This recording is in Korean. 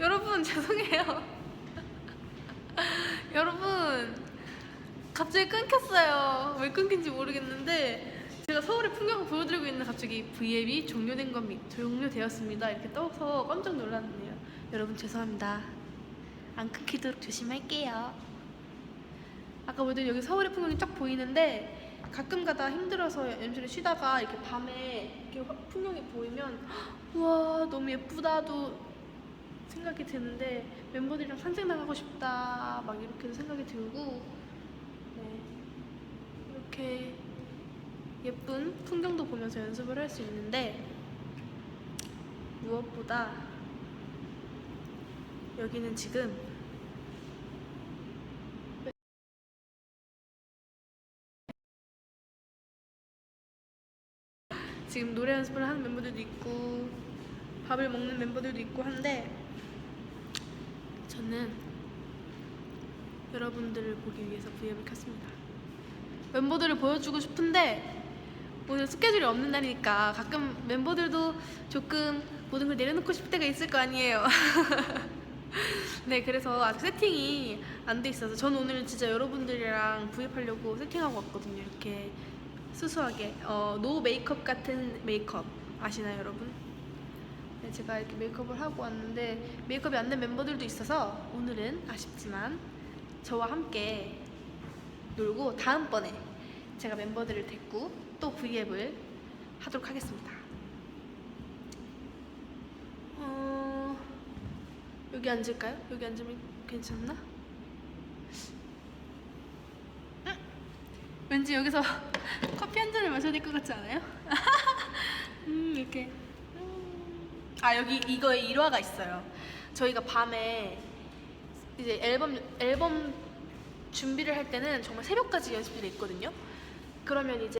여러분 죄송해요. 여러분 갑자기 끊겼어요. 왜 끊긴지 모르겠는데 제가 서울의 풍경을 보여드리고 있는 갑자기 V앱이 종료된 겁니다. 종료되었습니다. 이렇게 떠서 깜짝 놀랐네요. 여러분 죄송합니다. 안 끊기도록 조심할게요. 아까 보던 여기 서울의 풍경이 쫙 보이는데 가끔가다 힘들어서 연출을 쉬다가 이렇게 밤에 이렇게 화- 풍경이 보이면 와 너무 예쁘다도 생각이 드는데 멤버들이랑 산책 나가고 싶다 막 이렇게 생각이 들고 네. 이렇게 예쁜 풍경도 보면서 연습을 할 수 있는데 무엇보다 여기는 지금 지금 노래 연습을 하는 멤버들도 있고 밥을 먹는 멤버들도 있고 한데 저는 여러분들을 보기 위해서 V앱을 켰습니다. 멤버들을 보여주고 싶은데 오늘 스케줄이 없는 날이니까 가끔 멤버들도 조금 모든 걸 내려놓고 싶을 때가 있을 거 아니에요. 네, 그래서 아직 세팅이 안 돼 있어서 저는 오늘 진짜 여러분들이랑 V앱 하려고 세팅하고 왔거든요. 이렇게 수수하게 어, 노 메이크업 같은 메이크업 아시나요, 여러분? 네, 제가 이렇게 메이크업을 하고 왔는데 메이크업이 안 된 멤버들도 있어서 오늘은 아쉽지만 저와 함께 놀고 다음번에 제가 멤버들을 데리고 또 V앱을 하도록 하겠습니다. 어... 여기 앉을까요? 여기 앉으면 괜찮나? 음, 왠지 여기서 커피 한 잔을 마셔야 될 것 같지 않아요? 음, 이렇게. 음. 아, 여기 이거에 일화가 있어요. 저희가 밤에 이제 앨범 앨범 준비를 할 때는 정말 새벽까지 연습이 돼 있거든요. 그러면 이제